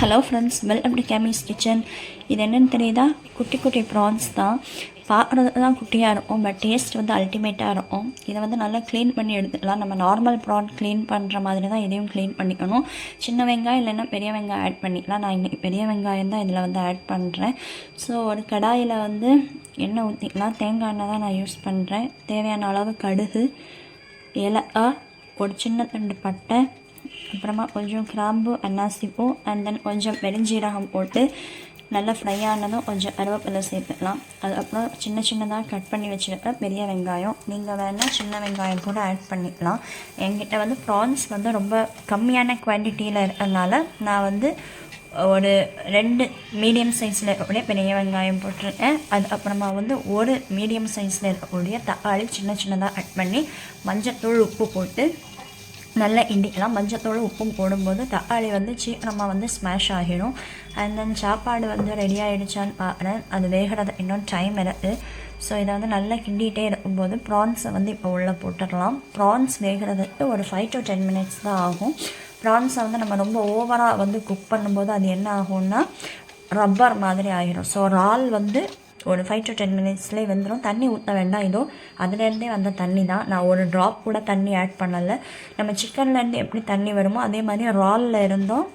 Hello friends welcome to கேமிஸ் kitchen இது என்னென்னு தெரியுதா? குட்டி குட்டி ப்ரான்ஸ் தான். பார்க்குறது தான் குட்டியாக இருக்கும் பட் டேஸ்ட் வந்து அல்டிமேட்டாக இருக்கும். இதை வந்து நல்லா க்ளீன் பண்ணி எடுத்துக்கலாம். நம்ம நார்மல் ப்ரான் க்ளீன் பண்ணுற மாதிரி தான் இதையும் க்ளீன் பண்ணிக்கணும். சின்ன வெங்காயம் இல்லைன்னா பெரிய வெங்காயம் ஆட் பண்ணிக்கலாம். நான் இன்றைக்கி பெரிய வெங்காயம் தான் இதில் வந்து ஆட் பண்ணுறேன் ஸோ ஒரு கடாயில் வந்து எண்ணெய் ஊற்றிக்கலாம் தேங்காய் எண்ணெய் தான் நான் யூஸ் பண்ணுறேன் தேவையான அளவு கடுகு ஏலக்காய் ஒரு சின்ன ரெண்டு பட்டை அப்புறமா கொஞ்சம் கிராம்பு அன்னாசி பூ அண்ட் தென் கொஞ்சம் பெருஞ்சீரகம் போட்டு நல்லா ஃப்ரை ஆனதும் கொஞ்சம் கருவேப்பிலை சேர்த்துக்கலாம். அதுக்கப்புறம் சின்ன சின்னதாக கட் பண்ணி வச்சுருக்க பெரிய வெங்காயம். நீங்கள் வேணால் சின்ன வெங்காயம் கூட ஆட் பண்ணிக்கலாம். என்கிட்ட வந்து ப்ரான்ஸ் வந்து ரொம்ப கம்மியான குவான்டிட்டியில் இருக்கிறதுனால நான் வந்து ஒரு ரெண்டு மீடியம் சைஸில் இருக்கக்கூடிய பெரிய வெங்காயம் போட்டிருக்கேன். அது அப்புறமா வந்து ஒரு மீடியம் சைஸில் இருக்கக்கூடிய தக்காளி சின்ன சின்னதாக கட் பண்ணி மஞ்சத்தூள் உப்பு போட்டு நல்லா இண்டிக்கலாம் மஞ்சத்தூள் உப்பும் போடும்போது தக்காளி வந்து சீக்கிரமாக வந்து ஸ்மாஷ் ஆகிடும். அண்ட் தென் சாப்பாடு வந்து ரெடி ஆகிடுச்சான்னு பார்க்குறேன் அது வேகிறது இன்னும் டைம் இருக்குது ஸோ இதை வந்து நல்லா கிண்டிகிட்டே இருக்கும்போது ப்ரான்ஸை வந்து இப்போ உள்ளே போட்டுடலாம். ப்ரான்ஸ் வேகிறதுக்கு ஒரு ஃபைவ் டு டென் மினிட்ஸ் தான் ஆகும். ப்ரான்ஸை வந்து நம்ம ரொம்ப ஓவராக வந்து குக் பண்ணும்போது அது என்ன ஆகும்னா ரப்பர் மாதிரி ஆகிடும். ஸோ இறால் வந்து ஒரு ஃபைவ் டு டென் மினிட்ஸ்லேயே வந்துடும் தண்ணி ஊற்ற வேண்டாம். இதோ அதுலேருந்தே வந்த தண்ணி தான் நான் ஒரு ட்ராப் கூட தண்ணி ஆட் பண்ணலை. நம்ம சிக்கன்லேருந்து எப்படி தண்ணி வருமோ அதே மாதிரி இறாலில் இருந்தோம்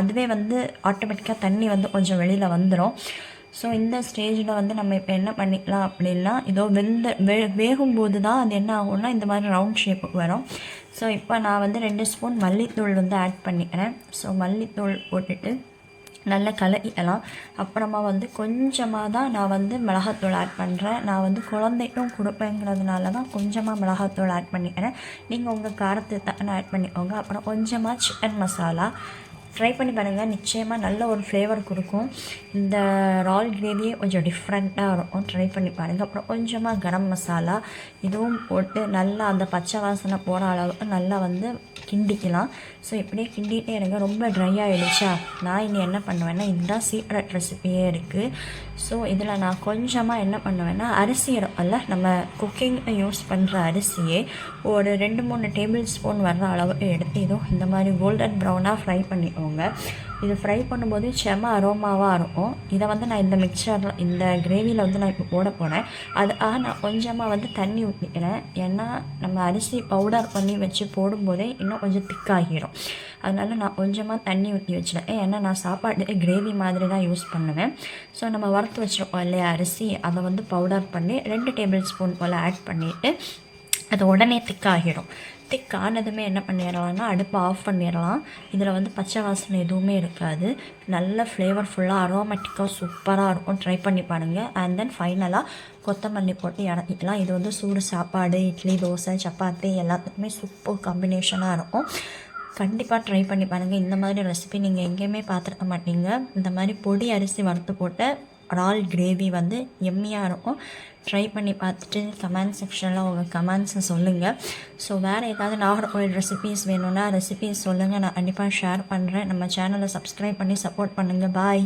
அதுவே வந்து ஆட்டோமேட்டிக்காக தண்ணி வந்து கொஞ்சம் வெளியில் வந்துடும் ஸோ இந்த ஸ்டேஜில் வந்து நம்ம இப்போ என்ன பண்ணிக்கலாம் அப்படின்னா இதோ வெந்த வே வேகும்போது தான் அது என்ன ஆகும்னா இந்த மாதிரி ரவுண்ட் ஷேப்புக்கு வரும். ஸோ இப்போ நான் வந்து ரெண்டு ஸ்பூன் மல்லித்தூள் வந்து ஆட் பண்ணிக்கிறேன். ஸோ மல்லித்தூள் போட்டுட்டு நல்லா கலக்கிக்கலாம். அப்புறமா வந்து கொஞ்சமாக தான் நான் வந்து மிளகாத்தூள் ஆட் பண்ணுறேன் நான் வந்து குழந்தைக்கும் கொடுப்பேங்கிறதுனால தான் கொஞ்சமாக மிளகாத்தூள் ஆட் பண்ணிக்கிறேன். நீங்கள் உங்கள் காரத்தை தக்கன ஆட் பண்ணிக்கோங்க. அப்புறம் கொஞ்சமாக சிக்கன் மசாலா ட்ரை பண்ணி பாருங்கள் நிச்சயமாக நல்ல ஒரு ஃப்ளேவர் கொடுக்கும். இந்த ரால் கிரேவியே கொஞ்சம் டிஃப்ரெண்ட்டாக இருக்கும். ட்ரை பண்ணி பாருங்கள் அப்புறம் கொஞ்சமாக கரம் மசாலா. இதுவும் போட்டு நல்லா அந்த பச்சை வாசனை போகிற அளவுக்கு நல்லா வந்து கிண்டிக்கலாம். ஸோ இப்படியே கிண்டிகிட்டே இருங்க. ரொம்ப ட்ரை ஆகிடுச்சா நான் இனி என்ன பண்ணுவேன்னா இதுதான் சீக்ரெட் ரெசிபியே இருக்குது ஸோ இதில் நான் கொஞ்சமாக என்ன பண்ணுவேன்னா அரிசி இருக்கும்ல நம்ம குக்கிங் யூஸ் பண்ணுற அரிசியே ஒரு ரெண்டு மூணு டேபிள் ஸ்பூன் வர்ற அளவுக்கு எடுத்து இதுவும் இந்த மாதிரி கோல்டன் ப்ரௌனாக ஃப்ரை பண்ணிக்கோங்க இது ஃப்ரை பண்ணும்போது செம அரோமாவாக இருக்கும். இதை வந்து நான் இந்த மிக்சரில் இந்த கிரேவியில் வந்து நான் இப்போ போட போனேன் அதுக்காக நான் கொஞ்சமாக வந்து தண்ணி ஊற்றிக்கிறேன் ஏன்னா நம்ம அரிசி பவுடர் பண்ணி வச்சு போடும்போதே இன்னும் கொஞ்சம் திக்காகிடும் அதனால நான் கொஞ்சமாக தண்ணி ஊற்றி வச்சுருக்கேன் ஏன்னா நான் சாப்பாடு கிரேவி மாதிரி தான் யூஸ் பண்ணுவேன். ஸோ நம்ம வறுத்து வச்சுருக்கோம் இல்லையா அரிசி. அதை வந்து பவுடர் பண்ணி ரெண்டு டேபிள் ஸ்பூன் போல் ஆட் பண்ணிவிட்டு அது உடனே திக்காகிடும். திக் ஆனதுமே என்ன பண்ணிடலாம்னா அடுப்பை ஆஃப் பண்ணிடலாம் இதில் வந்து பச்சை வாசனை எதுவுமே இருக்காது. நல்ல ஃப்ளேவர்ஃபுல்லாக அரோமேட்டிக்காக சூப்பராக இருக்கும். ட்ரை பண்ணி பாருங்கள் அண்ட் தென் ஃபைனலாக கொத்தமல்லி போட்டு இறக்கிக்கலாம். இது வந்து சூடு சாப்பாடு இட்லி தோசை சப்பாத்தி எல்லாத்துக்குமே சூப்பர் காம்பினேஷனாக இருக்கும். கண்டிப்பாக ட்ரை பண்ணி பாருங்கள் இந்த மாதிரி ரெசிபி நீங்கள் எங்கேயுமே பார்த்துருக்க மாட்டீங்க. இந்த மாதிரி பொடி அரிசி வறுத்து போட்டு இறால் கிரேவி வந்து எம்மியாக இருக்கும். ட்ரை பண்ணி பார்த்துட்டு கமெண்ட் செக்ஷனில் உங்கள் கமெண்ட்ஸை சொல்லுங்கள் ஸோ வேறு ஏதாவது நாகர்கோவில் ரெசிபீஸ் வேணும்னா ரெசிபீஸ் சொல்லுங்கள் நான் கண்டிப்பாக ஷேர் பண்ணுறேன் நம்ம சேனலை சப்ஸ்கிரைப் பண்ணி சப்போர்ட் பண்ணுங்கள் பாய்